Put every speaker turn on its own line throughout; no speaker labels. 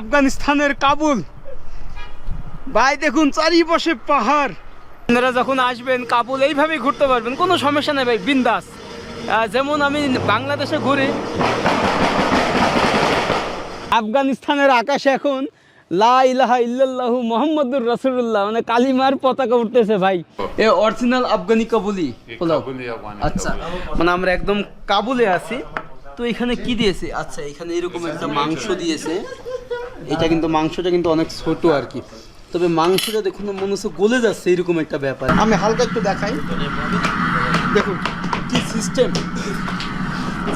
আফগানিস্তানের কাবুল। ভাই দেখুন চারিপাশে পাহাড়। আপনারা যখন আসবেন কাবুল এইভাবেই ঘুরতে পারবেন কোনো সমস্যা নেই ভাই বিন্দাস। যেমন আমি বাংলাদেশে ঘুরি। আফগানিস্তানের আকাশে এখন লা ইলাহা ইল্লাল্লাহু মোহাম্মদুর রাসূলুল্লাহ মানে কালিমার পতাকা উঠতেছে ভাই। এ অরিজিনাল আফগানি কাবুলি। আচ্ছা মানে আমরা একদম কাবুলে আছি। তো এখানে কি দিয়েছে? আচ্ছা এখানে এরকম একটা মাংস দিয়েছে। এটা কিন্তু মাংসটা কিন্তু অনেক ছোট আর কি। তবে মাংসটা দেখুন মনে হচ্ছে গলে যাচ্ছে, এরকম একটা ব্যাপার। আমি হালকা একটু দেখাই। দেখুন, কি সিস্টেম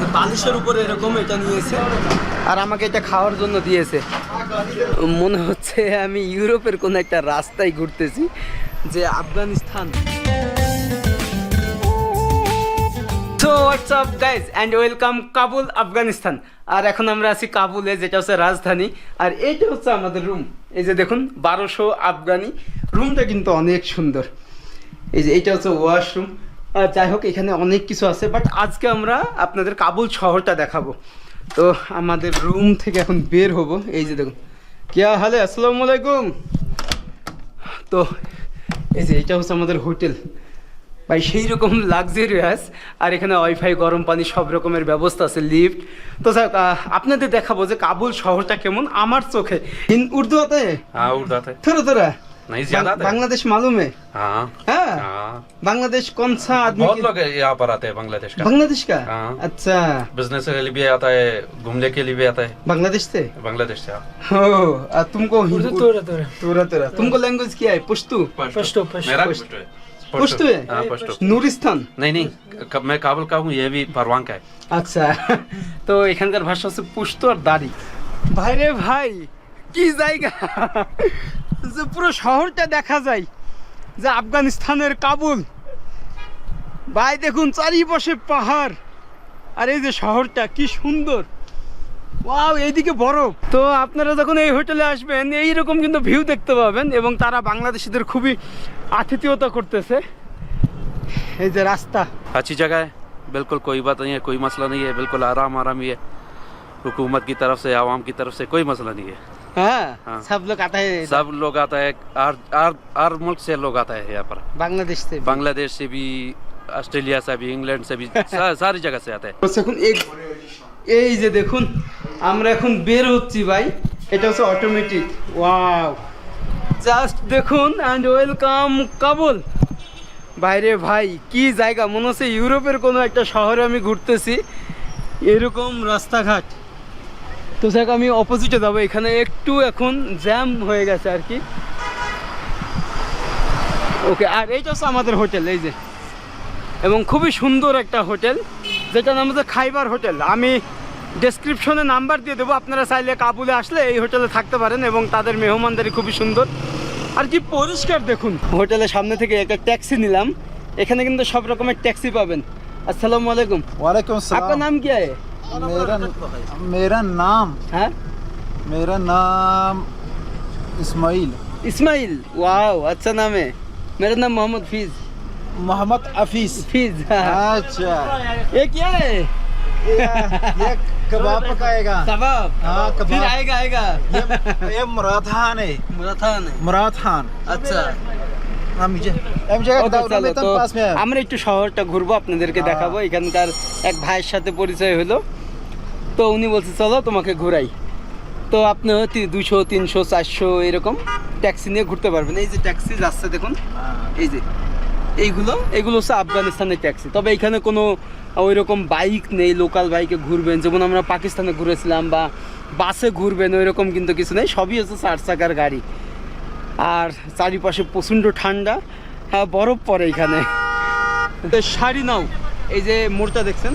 যে বালিশের উপরে এরকম এটা নিয়েছে, আর আমাকে এটা খাওয়ার জন্য দিয়েছে। মনে হচ্ছে আমি ইউরোপের কোনো একটা রাস্তায় ঘুরতেছি, যে Afghanistan. So what's up guys and welcome Kabul Afghanistan আর এখন আমরা আছি কাবুলে যেটা হচ্ছে রাজধানী। আর এইটা হচ্ছে আমাদের রুম এই যে দেখুন, বারোশো আফগানি। রুমটা কিন্তু অনেক সুন্দর। এই যে এইটা হচ্ছে ওয়াশরুম আর যাই হোক, এখানে অনেক কিছু আছে বাট আজকে আমরা আপনাদের কাবুল শহরটা দেখাবো। তো আমাদের রুম থেকে এখন বের হব। এই যে দেখুন। কিয়া হালে, আসসালামু আলাইকুম। তো, এই যে এটা হচ্ছে আমাদের হোটেল। ভাই সেই রকম লাক্সারিয়াস আর এখানে ওয়াইফাই গরম পানি সব রকমের ব্যবস্থা আছে লিফট তো স্যার আহ, আপনাদের দেখাবো যে কাবুল শহরটা কেমন আমার চোখে ইন উর্দু আতে
हाँ उर्दू आता है
थोड़ा थोड़ा
नहीं ज्यादा आता है
बांग्लादेश मालूम है
हाँ
हाँ
हाँ
बांग्लादेश कौन सा आदमी
बहुत
की-
लोग यहाँ पर आते हैं बांग्लादेश का
बांग्लादेश का
हाँ।
अच्छा
बिजनेस के लिए भी आता है घूमने के लिए भी आता है
बांग्लादेश से
बांग्लादेश से हाँ।
हो आ, तुमको हिंदी
तोरा तोरा
तोरा तोरा तुमको लैंग्वेज क्या है पुश्तू
पश्तो पश्तो
मेरा भी
पश्तो।
पश्तो है
पुश्तो है
हाँ पश्तो
নুরিস্তান
नहीं नहीं क- मैं काबुल का हूँ ये भी परवान का है
আচ্ছা তো এখানকার ভাষা হচ্ছে পুষ্ট আর দাড়ি ভাই রে ভাই কি জায়গা যে পুরো শহরটা দেখা যায় যে আফগানিস্তানের কাবুল ভাই দেখুন চারিপাশে পাহাড় আর এই যে শহরটা কি সুন্দর ওয়াও এইদিকে বরফ তো আপনারা যখন এই হোটেলে আসবেন এইরকম কিন্তু ভিউ দেখতে পাবেন এবং তারা বাংলাদেশিদের খুবই আতিথেয়তা করতেছে এই যে রাস্তা
अच्छी जगह है बिल्कुल कोई बात नहीं है कोई मसला नहीं है बिल्कुल आराम आराम ही है हुकूमत की तरफ से आवाम की तरफ से कोई मसला नहीं है
हाँ
हाँ।
सब लोग आता है
सब लोग आता है हर हर हर मुल्क से लोग आता है यहाँ पर
बांग्लादेश से
बांग्लादेश से भी ऑस्ट्रेलिया से भी इंग्लैंड से भी सा- सारी जगह से आता है
বলছে এখন এই এই যে দেখুন আমরা এখন বের হচ্ছি ভাই। এটা হচ্ছে অটোমেটিক ওয়াও জাস্ট দেখুন অ্যান্ড ওয়েলকাম কাবুল বাইরে ভাই, কি জায়গা? মনে হচ্ছে ইউরোপের কোনো একটা শহরে আমি ঘুরতেছি। এরকম রাস্তাঘাট। তো স্যার আমি অপোজিটে যাব। এখানে একটু এখন জ্যাম হয়ে গেছে আর কি। ওকে আর এইটা হচ্ছে আমাদের হোটেল, এই যে। এবং খুবই সুন্দর একটা হোটেল, যেটার নাম হচ্ছে খাইবার হোটেল। আমি ডেসক্রিপশনে নাম্বার দিয়ে দেবো আপনারা চাইলে কাবুলে আসলে এই হোটেলে থাকতে পারেন এবং তাদের মেহমানদারি খুবই সুন্দর আর কি পরিষ্কার দেখুন হোটেলের সামনে থেকে একটা ট্যাক্সি নিলাম এখানে কিন্তু সব রকমের ট্যাক্সি পাবেন আসসালামু আলাইকুম
वालेकुम
आपका
सलाम
नाम क्या है
मेरा मेरा नाम
हाँ
मेरा नाम इस्माइल
इस्माइल वाह अच्छा नाम है मेरा नाम मोहम्मद फीज
मोहम्मद हफीज
फीज
अच्छा
ये क्या है
ये ये कबाब पकाएगा
कबाब
हाँ, कबाब।
फिर आएगा आएगा
ये मुराद खान है
मुराथान है
मुराद खान
আচ্ছা
हम मुझे हम जगह
ওকে,
दाऊद
চলো,
वेतन
তো
पास में है
আমরা একটু শহরটা ঘুরবো আপনাদেরকে
হ্যাঁ।
দেখাবো এখানকার এক ভাইয়ের সাথে পরিচয় হলো তো উনি বলছে চলো তোমাকে ঘুরাই তো আপনি দুশো তিনশো চারশো এরকম ট্যাক্সি নিয়ে ঘুরতে পারবেন এই যে ট্যাক্সি যাচ্ছে দেখুন এই যে এইগুলো? এগুলো হচ্ছে আফগানিস্তানের ট্যাক্সি। তবে এখানে কোনো ওই রকম বাইক নেই লোকাল বাইকে ঘুরবেন। যেমন আমরা পাকিস্তানে ঘুরেছিলাম বা বাসে ঘুরবেন ওই রকম কিন্তু কিছু নেই। সবই হচ্ছে চার চাকার গাড়ি। আর চারিপাশে প্রচণ্ড ঠান্ডা। হ্যাঁ বরফ পড়ে এখানে। শাড়ি নাও। এই যে মোড়টা দেখছেন?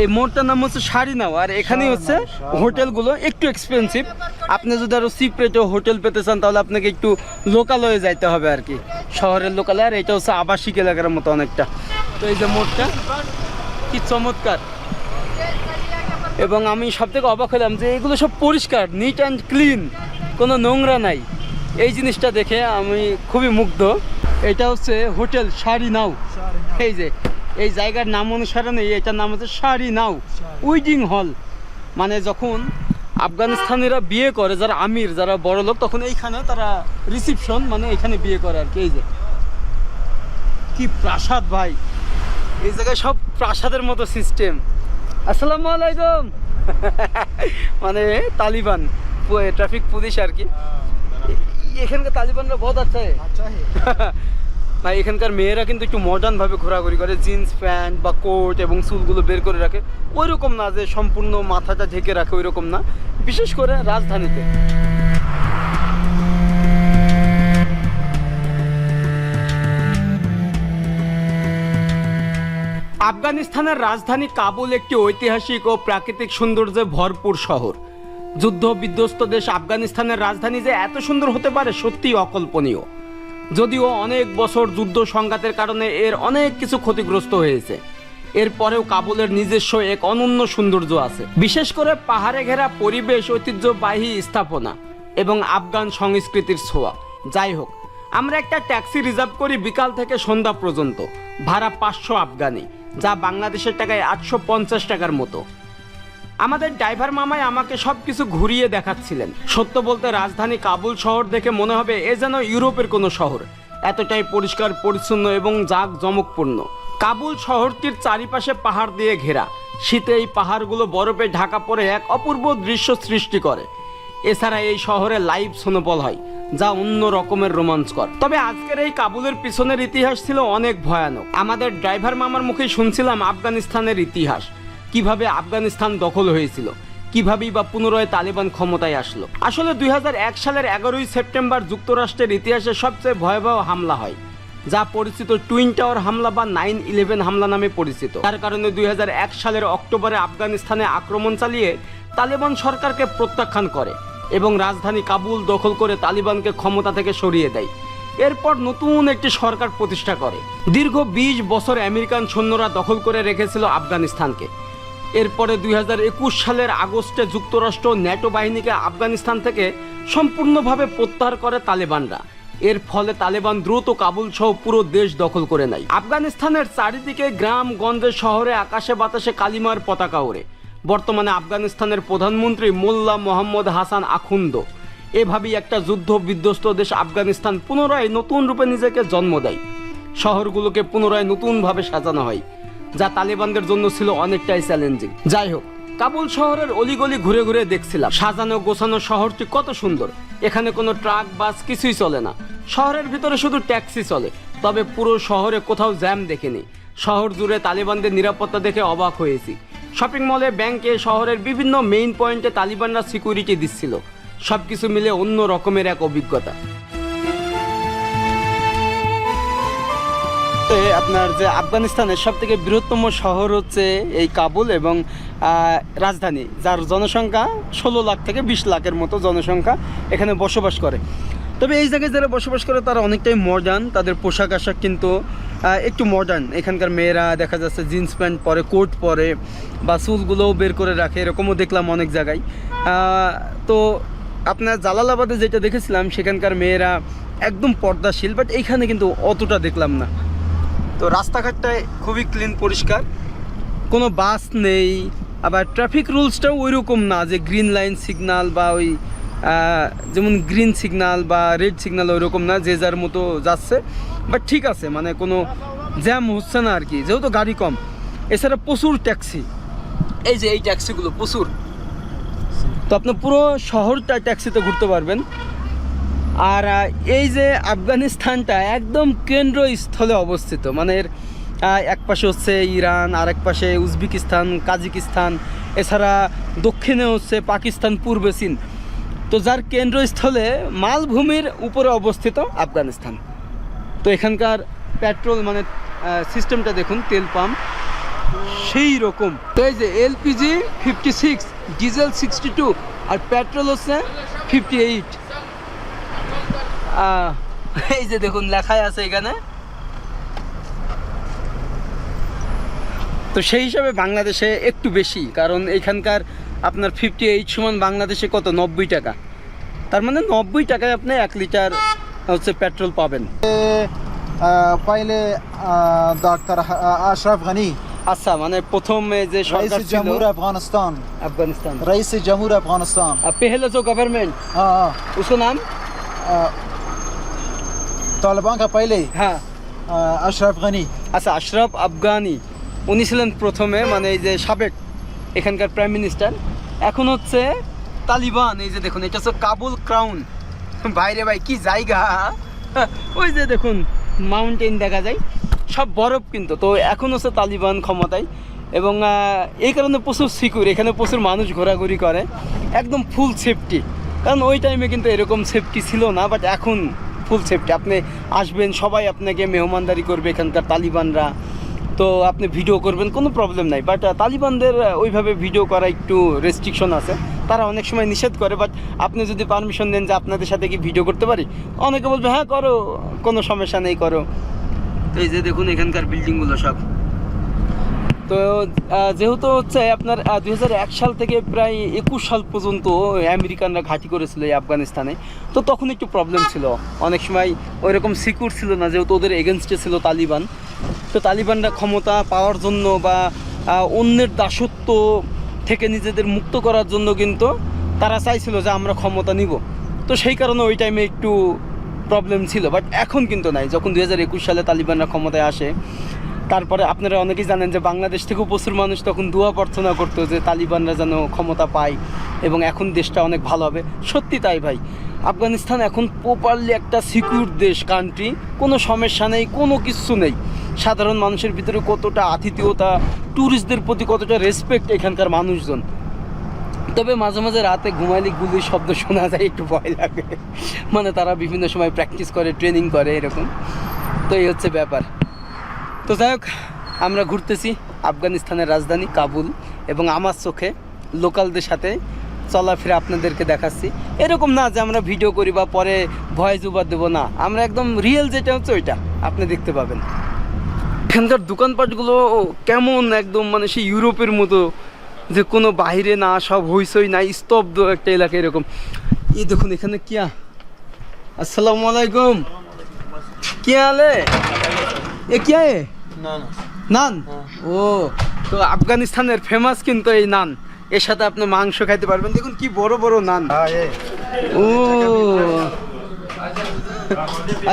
এই মোড়টার নাম হচ্ছে শাড়ি নাও আর এখানেই হচ্ছে হোটেলগুলো একটু এক্সপেন্সিভ আপনি যদি আরও চিপ রেটে হোটেল পেতে চান তাহলে আপনাকে একটু লোকালয়ে যাইতে হবে আর কি। শহরের লোকালয়ে আর এটা হচ্ছে আবাসিক এলাকার মতো অনেকটা। তো এই যে মোড়টা কি চমৎকার। এবং আমি সব থেকে অবাক হলাম যে এগুলো সব পরিষ্কার নিট অ্যান্ড ক্লিন কোনো নোংরা নাই। এই জিনিসটা দেখে আমি খুবই মুগ্ধ। এটা হচ্ছে হোটেল শাড়ি নাও। এই যে এই জায়গার নাম অনুসারে এটার নাম হচ্ছে শাড়ি নাও। উইডিং হল। মানে যখন আফগানিস্তানিরা বিয়ে করে যারা আমির যারা বড় লোক তখন এইখানে তারা রিসিপশন মানে এখানে বিয়ে করে আর কি এই যে। কি প্রাসাদ ভাই। এই জায়গায় সব প্রাসাদের মতো সিস্টেম আসসালামু আলাইকুম। মানে তালিবান ট্রাফিক পুলিশ আর কি। এখানকার তালিবানরা বহুত আছে। আর এখানকার মেয়েরা কিন্তু একটু মডার্নভাবে ঘোরাঘুরি করে জিন্স প্যান্ট বা কোট এবং চুলগুলো বের করে রাখে। ওই রকম না যে সম্পূর্ণ মাথাটা ঢেকে রাখে ওই রকম না। বিশেষ করে রাজধানীতে। আফগানিস্তানের রাজধানী কাবুল একটি ঐতিহাসিক ও প্রাকৃতিক সৌন্দর্যে ভরপুর শহর। যুদ্ধ বিধ্বস্ত দেশ আফগানিস্তানের রাজধানী যে এত সুন্দর হতে পারে সত্যিই অকল্পনীয়। যদিও অনেক বছর যুদ্ধ সংঘাতের কারণে এর অনেক কিছু ক্ষতিগ্রস্ত হয়েছে। এরপরেও কাবুলের নিজস্ব এক অনন্য সৌন্দর্য আছে। বিশেষ করে পাহাড়ে ঘেরা পরিবেশ ঐতিহ্যবাহী স্থাপনা এবং আফগান সংস্কৃতির ছোঁয়া। যাই হোক, আমরা একটা ট্যাক্সি রিজার্ভ করি বিকাল থেকে সন্ধ্যা পর্যন্ত। ভাড়া পাঁচশো আফগানি, যা বাংলাদেশের টাকায় আটশো পঞ্চাশ টাকার মতো। আমাদের ড্রাইভার মামাই আমাকে সবকিছু ঘুরিয়ে দেখাচ্ছিলেন। সত্য বলতে রাজধানী কাবুল শহর দেখে মনে হবে এ যেন ইউরোপের কোনো শহর। এতটাই পরিষ্কার, পরিচ্ছন্ন এবং জাঁক জমকপূর্ণ কাবুল শহরটির চারিপাশে পাহাড় দিয়ে ঘেরা। শীতে এই পাহাড়গুলো বরফে ঢাকা পড়ে এক অপূর্ব দৃশ্য সৃষ্টি করে। এছাড়া এই শহরে লাইভ স্নোবল হয়, যা অন্য রকমের রোমাঞ্চকর। তবে আজকের এই কাবুলের পিছনের ইতিহাস ছিল অনেক ভয়ানক। আমাদের ড্রাইভার মামার মুখে শুনছিলাম আফগানিস্তানের ইতিহাস। কীভাবে আফগানিস্তান দখল হয়েছিল, কিভাবেই বা পুনরায় তালিবান ক্ষমতায় আসলো। আসলে দুই হাজার এক সালের এগারোই সেপ্টেম্বর যুক্তরাষ্ট্রের ইতিহাসে সবচেয়ে ভয়াবহ হামলা হয়, যা পরিচিত টুইন টাওয়ার হামলা বা নাইন ইলেভেন হামলা নামে পরিচিত। তার কারণে দুই হাজার এক সালের অক্টোবরে আফগানিস্তানে আক্রমণ চালিয়ে তালেবান সরকারকে প্রত্যাখ্যান করে এবং রাজধানী কাবুল দখল করে তালিবানকে ক্ষমতা থেকে সরিয়ে দেয়। এরপর নতুন একটি সরকার প্রতিষ্ঠা করে। দীর্ঘ বিশ বছর আমেরিকান সৈন্যরা দখল করে রেখেছিল আফগানিস্তানকে। এরপরে দুই হাজার একুশ সালের আগস্টে যুক্তরাষ্ট্র ন্যাটো বাহিনীকে আফগানিস্তান থেকে সম্পূর্ণভাবে প্রত্যাহার করে তালেবানরা। এর ফলে তালেবান দ্রুত কাবুল সহ পুরো দেশ দখল করে নেয়। আফগানিস্তানের চারিদিকে গ্রাম, গঞ্জে, শহরে আকাশে বাতাসে কালিমার পতাকা ওড়ে। বর্তমানে আফগানিস্তানের প্রধানমন্ত্রী মোল্লা মোহাম্মদ হাসান আখুন্দ। এভাবেই একটা যুদ্ধ বিধ্বস্ত দেশ আফগানিস্তান পুনরায় নতুন রূপে নিজেকে জন্ম দেয়। শহরগুলোকে পুনরায় নতুনভাবে সাজানো হয়। যা তালেবানদের জন্য ছিল অনেকটাই চ্যালেঞ্জিং। যাই হোক, কাবুল শহরের অলিগলি ঘুরে ঘুরে দেখছিলাম। সাজানো গোছানো শহরটি কত সুন্দর। এখানে কোনো ট্রাক, বাস কিছুই চলে না। শহরের ভিতরে শুধু ট্যাক্সি চলে। তবে পুরো শহরে কোথাও জ্যাম দেখেনি। শহর জুড়ে তালিবানদের নিরাপত্তা দেখে অবাক হয়েছি। শপিং মলে, ব্যাংকে, শহরের বিভিন্ন মেইন পয়েন্টে তালিবানরা সিকিউরিটি দিচ্ছিল। সবকিছু মিলে অন্য রকমের এক অভিজ্ঞতা। তো আপনার যে আফগানিস্তানের সব থেকে বৃহত্তম শহর হচ্ছে এই কাবুল এবং রাজধানী, যার জনসংখ্যা ষোলো লাখ থেকে বিশ লাখের মতো জনসংখ্যা এখানে বসবাস করে। তবে এই জায়গায় যারা বসবাস করে, তারা অনেকটাই মডার্ন তাদের পোশাক আশাক কিন্তু একটু মডার্ন এখানকার মেয়েরা দেখা যাচ্ছে জিন্স প্যান্ট পরে কোট পরে বা চুলগুলোও বের করে রাখে, এরকমও দেখলাম অনেক জায়গায়। তো আপনার জালালাবাদে যেটা দেখেছিলাম, সেখানকার মেয়েরা একদম পর্দাশীল বাট এইখানে কিন্তু অতটা দেখলাম না। তো রাস্তাঘাটটায় খুবই ক্লিন পরিষ্কার। কোনো বাস নেই, আবার ট্রাফিক রুলসটাও ওই রকম না যে গ্রিন লাইন সিগনাল বা ওই যেমন গ্রিন সিগনাল বা রেড সিগনাল ওই রকম না, যে যার মতো যাচ্ছে। বাট ঠিক আছে মানে কোনো জ্যাম হচ্ছে না আর কি, যেহেতু গাড়ি কম। এছাড়া প্রচুর ট্যাক্সি এই যে এই ট্যাক্সিগুলো প্রচুর। তো আপনি পুরো শহরটা ট্যাক্সিতে ঘুরতে পারবেন। আর এই যে আফগানিস্তানটা একদম কেন্দ্রস্থলে অবস্থিত। মানে এক পাশে হচ্ছে ইরান আর এক পাশে উজবেকিস্তান, কাজিকিস্তান, এছাড়া দক্ষিণে হচ্ছে পাকিস্তান, পূর্বে চীন। তো যার কেন্দ্রস্থলে মালভূমির উপরে অবস্থিত আফগানিস্তান। তো এখানকার পেট্রোল মানে সিস্টেমটা দেখুন, তেল পাম্প, সেই রকম। তো এই যে LPG fifty six, diesel sixty two, আর পেট্রোল হচ্ছে ফিফটি এইট। এই যে দেখুন লেখাই আছে এখানে। তো সেই হিসাবে বাংলাদেশে একটু বেশি কারণ এখানকার আপনার ফিফটি এইট সমান বাংলাদেশে কত? নব্বই টাকা। তার মানে নব্বই টাকায় আপনি এক লিটার হচ্ছে পেট্রোল পাবেন।
পাইলে ডাক্তার আশরাফ ঘানি।
আচ্ছা মানে প্রথমে যে সরকার আফগানিস্তান। আফগানিস্তান। রাইস জামহুর আফগানিস্তান।
পেহলে গভর্নমেন্ট
হ্যাঁ, হ্যাঁ।
নাম? তালেবান কা পাইলে?
হ্যাঁ।
আশরাফ গানি।
আচ্ছা আশরাফ আফগানি উনি ছিলেন প্রথমে মানে এই যে সাবেক এখানকার প্রাইম মিনিস্টার এখন হচ্ছে তালিবান এই যে দেখুন এটা হচ্ছে কাবুল ক্রাউন বাইরে ভাই কি জায়গা? ওই যে দেখুন মাউন্টেন দেখা যায়। সব বরফ কিন্তু তো এখন হচ্ছে তালিবান ক্ষমতায়। এবং এই কারণে প্রচুর সিকিউর এখানে প্রচুর মানুষ ঘোরাঘুরি করে। একদম ফুল সেফটি কারণ ওই টাইমে কিন্তু এরকম সেফটি ছিল না বাট এখন ফুল সেফটি আপনি আসবেন, সবাই আপনাকে মেহমানদারি করবে এখানকার তালিবানরা। তো আপনি ভিডিও করবেন, কোনো প্রবলেম নাই। বাট তালিবানদের ওইভাবে ভিডিও করা একটু রেস্ট্রিকশন আছে। তারা অনেক সময় নিষেধ করে বাট আপনি যদি পারমিশন দেন যে আপনাদের সাথে কি ভিডিও করতে পারি? অনেকে বলবে হ্যাঁ করো, কোনো সমস্যা নেই, করো। তো এই যে দেখুন এখানকার বিল্ডিংগুলো সব। তো যেহেতু হচ্ছে আপনার দু হাজার এক সাল থেকে প্রায় একুশ সাল পর্যন্ত আমেরিকানরা ঘাঁটি করেছিল এই আফগানিস্তানে, তো তখন একটু প্রবলেম ছিল। অনেক সময় ওই রকম সিকিউর ছিল না, যেহেতু ওদের এগেনস্টে ছিল তালিবান। তো তালিবানরা ক্ষমতা পাওয়ার জন্য বা অন্যের দাসত্ব থেকে নিজেদের মুক্ত করার জন্য কিন্তু তারা চাইছিল যে আমরা ক্ষমতা নিব। তো সেই কারণে ওই টাইমে একটু প্রবলেম ছিল বাট এখন কিন্তু নাই। যখন দু হাজার একুশ সালে তালিবানরা ক্ষমতায় আসে তারপরে আপনারা অনেকেই জানেন যে বাংলাদেশ থেকেও প্রচুর মানুষ তখন দোয়া প্রার্থনা করতো যে তালিবানরা যেন ক্ষমতা পায় এবং এখন দেশটা অনেক ভালো হবে। সত্যি তাই ভাই। আফগানিস্তান এখন প্রপারলি একটা সিকিউর দেশ কান্ট্রি কোনো সমস্যা নেই, কোনো কিছু নেই। সাধারণ মানুষের ভিতরে কতটা আতিথেয়তা ট্যুরিস্টদের প্রতি কতটা রেসপেক্ট এখানকার মানুষজন। তবে মাঝে মাঝে রাতে ঘুমাইলে গুলির শব্দ শোনা যায়, একটু ভয় লাগে। মানে তারা বিভিন্ন সময় প্র্যাকটিস করে ট্রেনিং করে, এরকম। তো এই হচ্ছে ব্যাপার। তো যাই হোক, আমরা ঘুরতেছি আফগানিস্তানের রাজধানী কাবুল এবং আমার চোখে লোকালদের সাথে চলাফেরা আপনাদেরকে দেখাচ্ছি। এরকম না যে আমরা ভিডিও করি বা পরে ভয়েস উবার দেবো না। আমরা একদম রিয়েল যেটা হচ্ছে ওইটা, আপনি দেখতে পাবেন। এখানকার দোকানপাটগুলো কেমন একদম মানে সেই ইউরোপের মতো যে কোনো বাহিরে না, সব হইসই না স্তব্ধ একটা এলাকা এরকম। এই দেখুন এখানে কিয়া। আসসালামু আলাইকুম। কিয়া আলে এ
কিয়া এ?
নান। ও তো আফগানিস্তানের ফেমাস কিন্তু এই নান। এর সাথে আপনি মাংস খাইতে পারবেন। দেখুন কি বড় বড় নান।
हाँ
ও।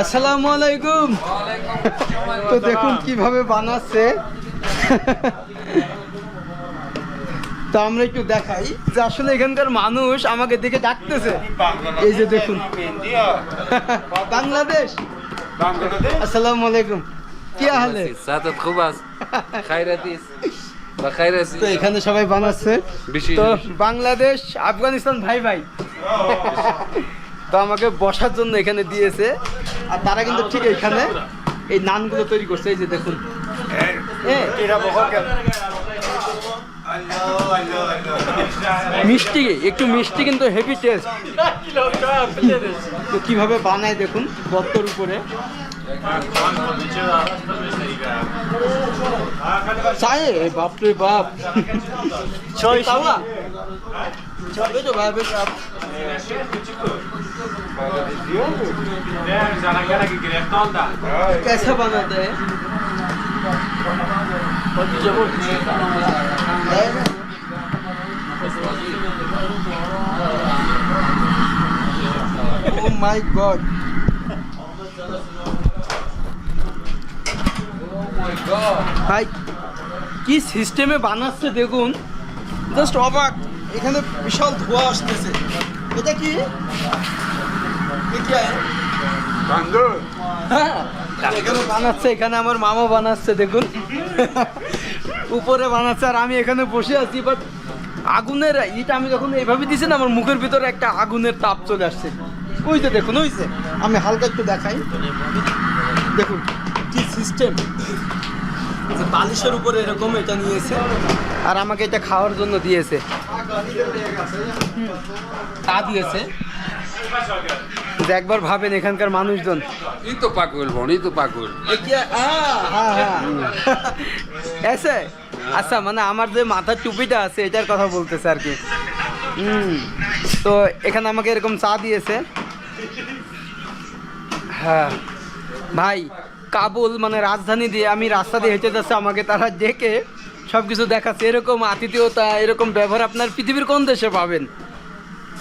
আসসালামু আলাইকুম। তো দেখুন কীভাবে বানাচ্ছে। তো আমরা একটু দেখাই যে আসলে এখানকার মানুষ আমাকে দেখে ডাকতেছে। এই যে দেখুন। বাংলাদেশ? আসসালামু আলাইকুম।
সাদাত খুব আস খাইরাত ইস
তো এখানে সবাই বানাচ্ছে তো বাংলাদেশ আফগানিস্তান ভাই ভাই। তো আমাকে বসার জন্য এখানে দিয়েছে। আর তারা কিন্তু ঠিক এখানে এই নানগুলো তৈরি করছে। এই যে দেখুন। মিষ্টি একটু মিষ্টি কিন্তু হেভি টেস্ট তো কীভাবে বানায় দেখুন বত্তর উপরে। સાહેબ બાપ રે
બાપ
છ તાવા બેજો ભાઈ બેજો कैसा बनाते हैं Oh my god. ভাই কি সিস্টেমে বানাচ্ছে দেখুন। জাস্ট অবাক এখানে বিশাল ধোঁয়া আসতেছে। এটা কি? হ্যাঁ, এখানে বানাচ্ছে এখানে আমার মামা বানাচ্ছে দেখুন। উপরে বানাচ্ছে আর আমি এখানে বসে আছি বাট আগুনের ইটা আমি যখন এইভাবে দিছি না আমার মুখের ভিতরে একটা আগুনের তাপ চলে আসছে। ওই যে দেখুন ওই যে। আমি হালকা একটু দেখাই। দেখুন। সিস্টেম। যে বালিশের উপরে এরকম এটা নিয়েছে। আর আমাকে এটা খাওয়ার জন্য দিয়েছে। তা দিয়েছে। যে একবার ভাবেন এখানকার মানুষজন।
এই তো
পাকুল বোন এই তো পাকুল এসে? আচ্ছা মানে আমার যে মাথার টুপিটা আছে এটার কথা বলতেছে আর কি। হুম তো এখানে আমাকে এরকম চা দিয়েছে। হ্যাঁ। ভাই কাবুল মানে রাজধানী দিয়ে আমি রাস্তা দিয়ে হেঁটে যাচ্ছে আমাকে তারা ডেকে সব কিছু দেখাচ্ছে। এরকম আতিথেয়তা এরকম ব্যবহার আপনার পৃথিবীর কোন দেশে পাবেন?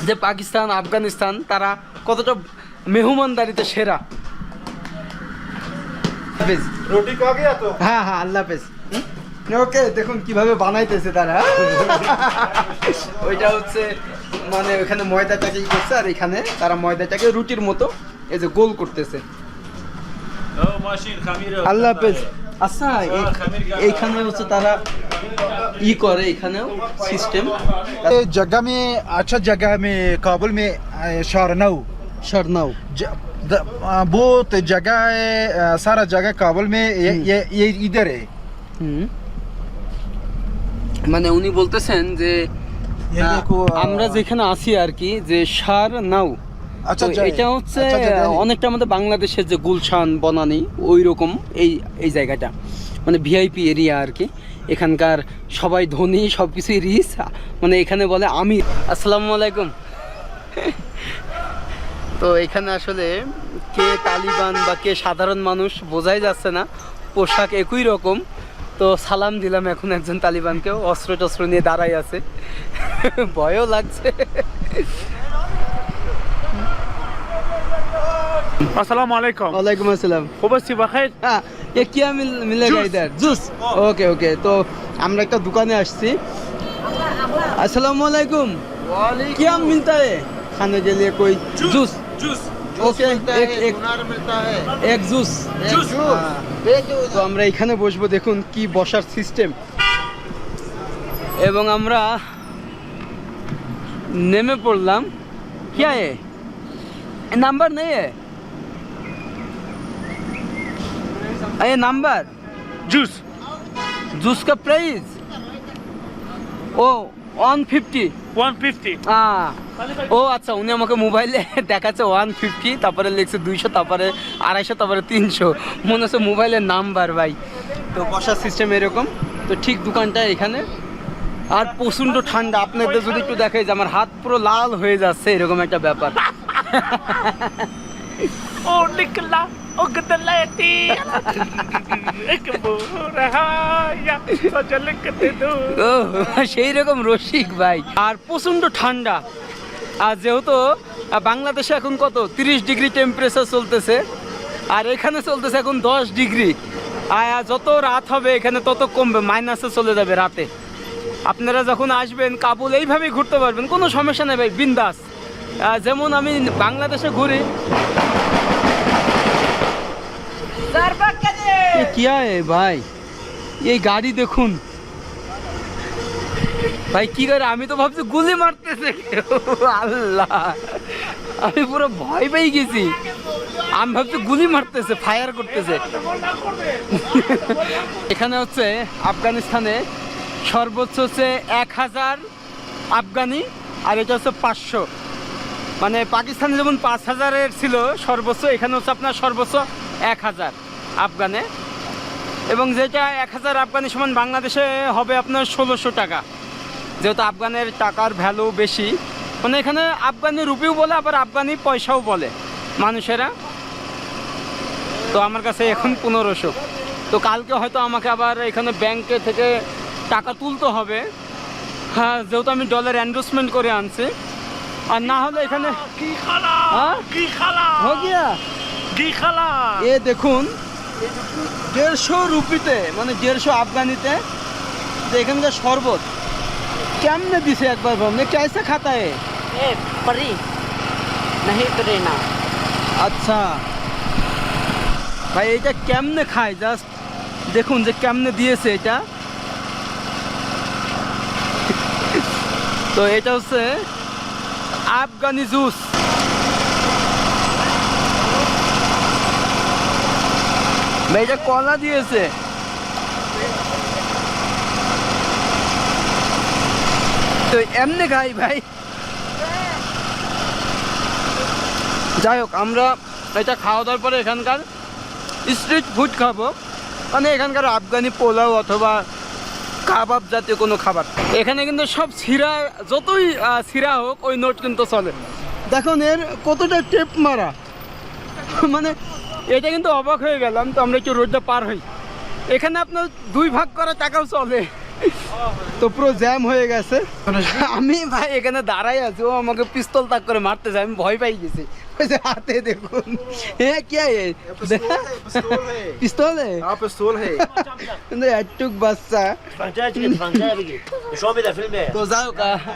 যে পাকিস্তান আফগানিস্তান তারা কতটা মেহমানদারিতে সেরা। হ্যাঁ হ্যাঁ আল্লাহ হাফেজ। ওকে দেখুন কীভাবে বানাইতেছে তারা। ওইটা হচ্ছে মানে ওইখানে ময়দাটাকে করছে আর এখানে তারা ময়দাটাকে রুটির মতো এই যে গোল করতেছে। আল্লাহ হাফেজ আচ্ছা এই- এইখানে হচ্ছে তারা ই করে এখানেও সিস্টেম
ये जगह में अच्छा जगह में काबुल में अ, शारनाऊ
সরনাও
ज- द- अ, बहुत जगह है अ, सारा जगह काबुल में ये ये ये इधर है
হুম মানে উনি বলতেছেন যে
ये
আহ,
देखो अ,
আমরা যেখানে আছি আর কি যে সার নাও
আচ্ছা
এটা হচ্ছে অনেকটা আমাদের বাংলাদেশের যে গুলশান বনানি ওই রকম এই এই জায়গাটা। মানে ভিআইপি এরিয়া আর কি। এখানকার সবাই ধনী সব কিছুই রিস মানে এখানে বলে আমির। আসসালামু আলাইকুম। তো এখানে আসলে কে তালিবান বা কে সাধারণ মানুষ বোঝাই যাচ্ছে না। পোশাক একই রকম। তো সালাম দিলাম এখন একজন তালিবানকেও। অস্ত্র টস্ত্র নিয়ে দাঁড়াই আছে। ভয়ও লাগছে।
अस्सलाम वालेकुम
ওয়ালাইকুম আসসালাম
खूब अच्छी बखैर
হ্যাঁ ये क्या मिल मिलेगा
Juice.
इधर जूस ओके ओके तो আমরা একটা দোকানে আসছি अस्सलाम वालेकुम क्या मिलता है खाने के लिए कोई जूस
जूस
ओके एक एक
मिलता है
এক জুস
जूस
তো আমরা এখানে বসবো দেখুন কি বসার সিস্টেম এবং আমরা নেমে পড়লাম क्या है नंबर नहीं है ये नंबर
जूस
जूस का प्राइस ও ওয়ান ফিফটি
150
ও আচ্ছা উনি আমাকে মোবাইলে দেখাচ্ছে ওয়ান ফিফটি তারপরে লিখছে দুইশো তারপরে আড়াইশো তারপরে তিনশো মনে হচ্ছে মোবাইলের নাম্বার ভাই তো বসার সিস্টেম এরকম তো ঠিক দোকানটা এখানে আর প্রচণ্ড ঠান্ডা আপনাদের যদি একটু দেখাই যে আমার হাত পুরো লাল হয়ে যাচ্ছে এরকম একটা ব্যাপার
Ulikla og daleti এক বোরাহায়া সজলকতে দো
ও সেই রকম রসিক ভাই। আর প্রচণ্ড ঠান্ডা। আর যেহেতু বাংলাদেশে এখন কত? তিরিশ ডিগ্রি টেম্পারেচার চলতেছে। আর এখানে চলতেছে এখন দশ ডিগ্রি। আয়া যত রাত হবে এখানে তত কমবে মাইনাসে চলে যাবে রাতে। আপনারা যখন আসবেন, কাবুল এইভাবেই ঘুরতে পারবেন। কোনো সমস্যা নেই ভাই, বিন্দাস। যেমন আমি বাংলাদেশে ঘুরি। কি ভাই? এই গাড়ি দেখুন। ভাই, কি করে? আমি তো ভাবছি গুলি মারতেছে আল্লাহ। আমি পুরো ভয় পেয়ে গেছি। আমি ভাবছি গুলি মারতেছে ফায়ার করতেছে। এখানে হচ্ছে আফগানিস্তানে সর্বোচ্চ হচ্ছে এক হাজার আফগানি, আর এটা হচ্ছে পাঁচশো। মানে পাকিস্তানে যেমন পাঁচ হাজারের ছিল সর্বোচ্চ, এখানে হচ্ছে আপনার সর্বোচ্চ এক হাজার আফগানে। এবং যেটা এক হাজার আফগানি সমান বাংলাদেশে হবে আপনার ষোলোশো টাকা। যেহেতু আফগানের টাকার ভ্যালু বেশি মানে এখানে আফগানি রুপিও বলে, আবার আফগানি পয়সাও বলে মানুষেরা। তো আমার কাছে এখন পনেরোশো। তো কালকে হয়তো আমাকে আবার এখানে ব্যাংকে থেকে টাকা তুলতে হবে। হ্যাঁ যেহেতু আমি ডলার এন্ডোসমেন্ট করে আনছি। আর না হলে এখানে
হ্যাঁ?
এ দেখুন দেড়শো রুপিতে মানে দেড়শো আফগানিতে যে এখানকার শরবত। কেমনে দিছে একবার ভাবনে
কেসে খাতা এ? না।
আচ্ছা। ভাই এটা কেমনে খায়? জাস্ট দেখুন যে কেমনে দিয়েছে এটা। তো এটা হচ্ছে আফগানি জুস। এটা কলা দিয়েছে। তো এমনি খাই ভাই। যাই হোক, আমরা এটা খাওয়া দাওয়ার পরে এখানকার স্ট্রিট ফুড খাব। মানে এখানকার আফগানি পোলাও অথবা কাবাব জাতীয় কোনো খাবার। এখানে কিন্তু সব সিরা যতই সিরা হোক ওই নোট কিন্তু চলে। দেখুন এর কতটা টেপ মারা। মানে এটা কিন্তু অবাক হয়ে গেলাম তো আমরা একটু রোডটা পার হই। এখানে আপনার দুই ভাগ করা টাকাও চলে। তো পুরো জ্যাম হয়ে গেছে। আমি ভাই এখানে দাঁড়াই আছি ও আমাকে পিস্তল তাক করে মারতেছে আমি ভয় পাই গেছি।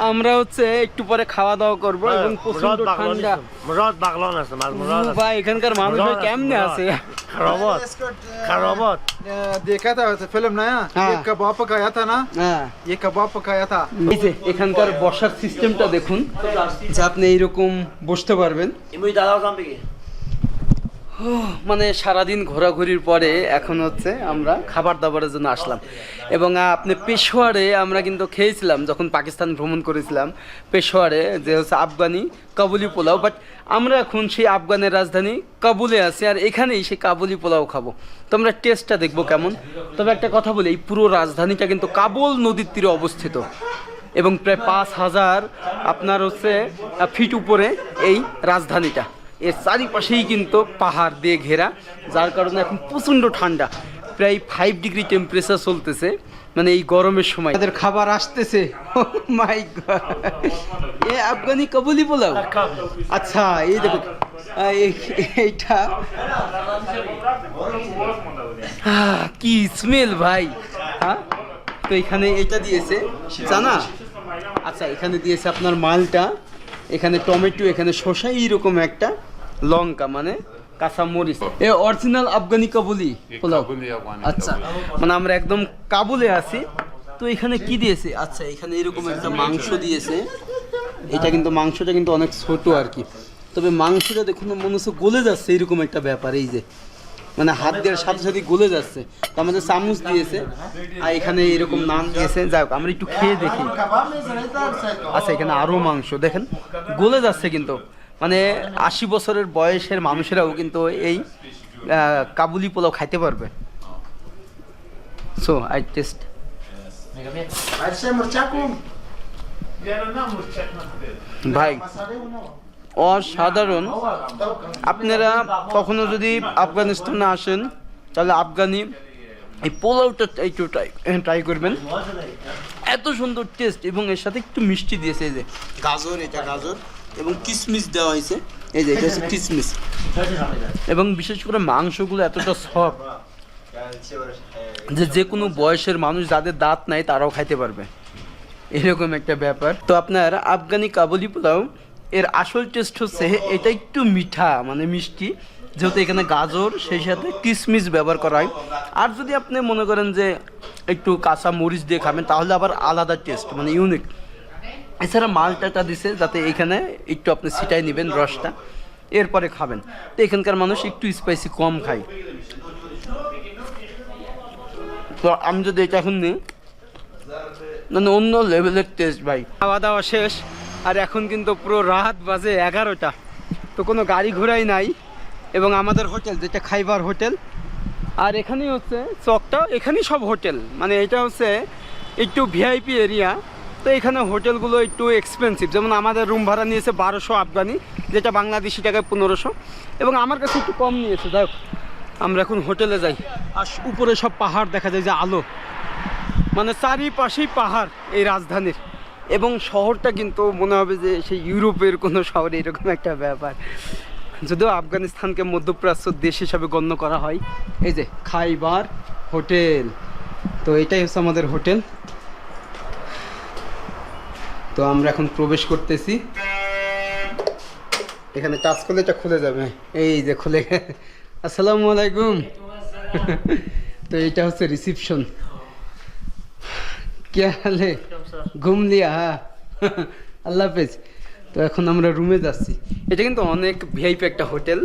আমরা হচ্ছে একটু পরে খাওয়া দাওয়া করব এবং এখানকার মানুষ কেমনে আছে
खराबत खराबत
देखा था वैसे फिल्म नया
हाँ।
ये कबाब पकाया था
এখানকার বসার সিস্টেমটা দেখুন যে আপনি এইরকম বসতে পারবেন মানে সারাদিন ঘোরাঘুরির পরে এখন হচ্ছে আমরা খাবার দাবারের জন্য আসলাম। এবং আপনি পেশোয়ারে আমরা কিন্তু খেয়েছিলাম, যখন পাকিস্তান ভ্রমণ করেছিলাম, পেশোয়ারে যে হচ্ছে আফগানি কাবুলি পোলাও। বাট আমরা এখন সেই আফগানের রাজধানী কাবুলে আছি, আর এখানেই সেই কাবুলি পোলাও খাব। তো আমরা টেস্টটা দেখব কেমন। তবে একটা কথা বলি, এই পুরো রাজধানীটা কিন্তু কাবুল নদীর তীরে অবস্থিত। এবং প্রায় পাঁচ হাজার আপনার হচ্ছে ফিট উপরে এই রাজধানীটা। এর চারিপাশেই কিন্তু পাহাড় দিয়ে ঘেরা যার কারণে এখন প্রচণ্ড ঠান্ডা। প্রায় ফাইভ ডিগ্রি টেম্পারেচার চলতেছে মানে এই গরমের সময়। তাদের খাবার আসতেছে। মাই এ আফগানি কাবুলি পোলাও? আচ্ছা এই দেখো এইটা। কি স্মেল ভাই হ্যাঁ? তো এখানে এটা দিয়েছে জানা? আচ্ছা এখানে দিয়েছে আপনার মালটা এখানে টমেটো এখানে শসা এইরকম একটা লঙ্কা মানে কাঁচা মরিচ এ অরিজিনাল আফগানি কাবুলি পোলাও। আচ্ছা মানে আমরা একদম কাবুলে আছি। তো এখানে কি দিয়েছে? আচ্ছা এখানে এরকম একটা মাংস দিয়েছে। এটা কিন্তু মাংসটা কিন্তু অনেক ছোট আর কি। তবে মাংসটা দেখুন মনে হচ্ছে গলে যাচ্ছে এরকম একটা ব্যাপার এই যে। মানে হাত দেওয়ার সাথে সাথে গলে যাচ্ছে। তো আমাদের চামচ দিয়েছে। আর এখানে এরকম নান দিয়েছে। যাই হোক আমরা একটু খেয়ে দেখি। আচ্ছা এখানে আরও মাংস। দেখেন গলে যাচ্ছে কিন্তু। মানে আশি বছরের বয়সের মানুষেরাও কিন্তু এই কাবুলি পোলাও খাইতে পারবে। সো আই টেস্ট ভাই অসাধারণ। আপনারা কখনো যদি আফগানিস্তানে আসেন তাহলে আফগানি এই পোলাওটা একটু ট্রাই ট্রাই করবেন। এত সুন্দর টেস্ট এবং এর সাথে একটু মিষ্টি দিয়েছে এই যে। গাজর এটা গাজর এবং কিশমিশ দেওয়া হয়েছে। এই যে এটা হচ্ছে কিশমিশ এবং বিশেষ করে মাংসগুলো এতটা সফট যে যে কোনো বয়সের মানুষ যাদের দাঁত নাই তারাও খাইতে পারবে। এরকম একটা ব্যাপার। তো আপনার আফগানি কাবুলি পোলাও এর আসল টেস্ট হচ্ছে এটা একটু মিঠা মানে মিষ্টি। যেহেতু এখানে গাজর, সেই সাথে কিশমিশ ব্যবহার করা হয়। আর যদি আপনি মনে করেন যে একটু কাঁচা মরিচ দিয়ে খাবেন, তাহলে আবার আলাদা টেস্ট মানে ইউনিক এছাড়া মালটাটা দিছে, যাতে এখানে একটু আপনি ছিটাই নেবেন রসটা, এরপরে খাবেন। তো এখানকার মানুষ একটু স্পাইসি কম খায়। তো আমি যদি এটা এখন নিই মানে অন্য লেভেলের টেস্ট ভাই। খাওয়া দাওয়া শেষ। আর এখন কিন্তু পুরো রাত বাজে এগারোটা। তো কোনো গাড়ি ঘোড়াই নাই এবং আমাদের হোটেল, যেটা খাইবার হোটেল। আর এখানেই হচ্ছে চকটা, এখানেই সব হোটেল। মানে এটা হচ্ছে একটু ভিআইপি এরিয়া তো এখানে হোটেলগুলো একটু এক্সপেন্সিভ যেমন আমাদের রুম ভাড়া নিয়েছে বারোশো আফগানি, যেটা বাংলাদেশি টাকায় পনেরোশো। এবং আমার কাছে একটু কম নিয়েছে দেখ আমরা এখন হোটেলে যাই। আর উপরে সব পাহাড় দেখা যায় যে আলো। মানে চারিপাশেই পাহাড় এই রাজধানীর। এবং শহরটা কিন্তু মনে হবে যে সেই ইউরোপের কোনো শহরে এরকম একটা ব্যাপার। যদিও আফগানিস্তানকে মধ্যপ্রাচ্য দেশ হিসাবে গণ্য করা হয়। এই যে খাইবার হোটেল। তো এটাই হচ্ছে আমাদের হোটেল। তো আমরা এখন প্রবেশ করতেছি। এখানে টাচ করলে এটা খুলে যাবে। এই যে খুলে আসসালামু আলাইকুম। তো এটা হচ্ছে রিসিপশন। কে হালে ঘুম লিয়া হ্যাঁ আল্লাহ হাফেজ। তো এখন আমরা রুমে যাচ্ছি। এটা কিন্তু অনেক ভিআইপি একটা হোটেল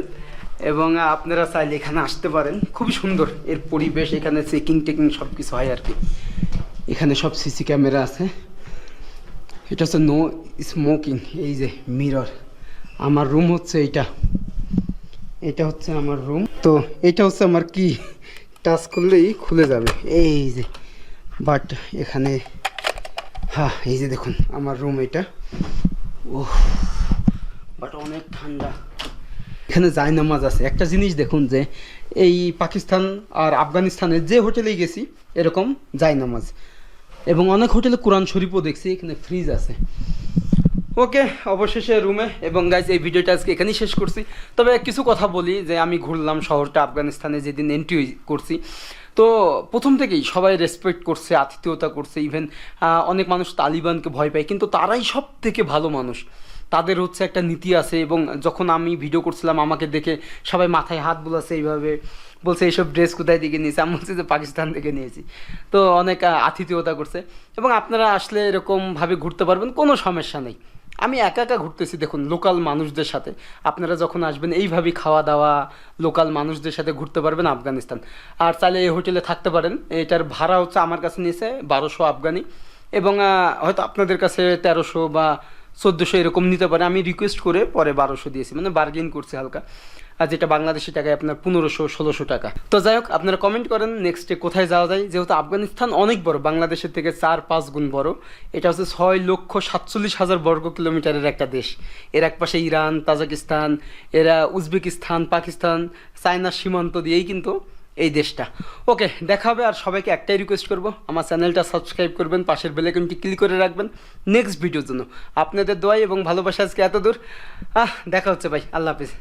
এবং আপনারা চাইলে এখানে আসতে পারেন। খুবই সুন্দর এর পরিবেশ, এখানে চেকিং টেকিং সব কিছু হয় আর কি। এখানে সব সিসি ক্যামেরা আছে। এটা হচ্ছে নো স্মোকিং এই যে মিরর আমার রুম হচ্ছে এইটা। এটা হচ্ছে আমার রুম তো এটা হচ্ছে আমার কি? টাচ করলেই খুলে যাবে। এই যে বাট এখানে হ্যাঁ এই যে দেখুন, আমার রুম এটা। ও বাট অনেক ঠান্ডা। এখানে জায়নামাজ আছে। একটা জিনিস দেখুন যে, এই পাকিস্তান আর আফগানিস্তানের যে হোটেলেই গেছি, এরকম জায়নামাজ এবং অনেক হোটেলে কোরআন শরীফও দেখছি, এখানে ফ্রিজ আছে। ওকে, অবশেষে রুমে এবং গাইজ এই ভিডিওটা আজকে এখানেই শেষ করছি। তবে কিছু কথা বলি যে, আমি ঘুরলাম শহরটা আফগানিস্তানে, যেদিন এন্ট্রি করছি। তো প্রথম থেকেই সবাই রেসপেক্ট করছে, আতিথেয়তা করছে ইভেন অনেক মানুষ তালিবানকে ভয় পায়, কিন্তু তারাই সব থেকে ভালো মানুষ। তাদের হচ্ছে একটা নীতি আছে এবং যখন আমি ভিডিও করছিলাম, আমাকে দেখে সবাই মাথায় হাত বুলাচ্ছে এইভাবে, বলছে এইসব ড্রেস কোথায় থেকে নিয়েছে? আমি বলছি যে পাকিস্তান থেকে নিয়েছি। তো অনেক আতিথেয়তা করছে। এবং আপনারা আসলে এরকমভাবে ঘুরতে পারবেন, কোনো সমস্যা নেই। আমি একা একা ঘুরতেছি, দেখুন লোকাল মানুষদের সাথে। আপনারা যখন আসবেন, এইভাবেই খাওয়া দাওয়া লোকাল মানুষদের সাথে ঘুরতে পারবেন আফগানিস্তান। আর চাইলে এই হোটেলে থাকতে পারেন। এটার ভাড়া হচ্ছে আমার কাছে নিয়েছে বারোশো আফগানি। এবং হয়তো আপনাদের কাছে তেরোশো বা চোদ্দোশো এরকম নিতে পারে। আমি রিকোয়েস্ট করে পরে বারোশো দিয়েছি। মানে বার্গেন করছি হালকা। আর যেটা বাংলাদেশি টাকায় আপনার পনেরোশো, ষোলোশো টাকা। তো যাই হোক, আপনারা কমেন্ট করেন নেক্সটে কোথায় যাওয়া যায়। যেহেতু আফগানিস্তান অনেক বড়, বাংলাদেশের থেকে চার, পাঁচ গুণ বড়। এটা হচ্ছে ছয় লক্ষ সাতচল্লিশ হাজার বর্গ কিলোমিটারের একটা দেশ। এর এক পাশে ইরান, তাজাকিস্তান, এরা উজবেকিস্তান, পাকিস্তান চায়নার সীমান্ত দিয়েই কিন্তু এই দেশটা। ওকে, দেখা হবে আর সবাইকে একটাই রিকোয়েস্ট করব, আমার চ্যানেলটা সাবস্ক্রাইব করবেন, পাশের বেলাইকনটি ক্লিক করে রাখবেন। নেক্সট ভিডিওর জন্য। আপনাদের দোয়াই এবং ভালোবাসা আজকে এত দূর আহ, দেখা হচ্ছে ভাই, আল্লাহ হাফিজ।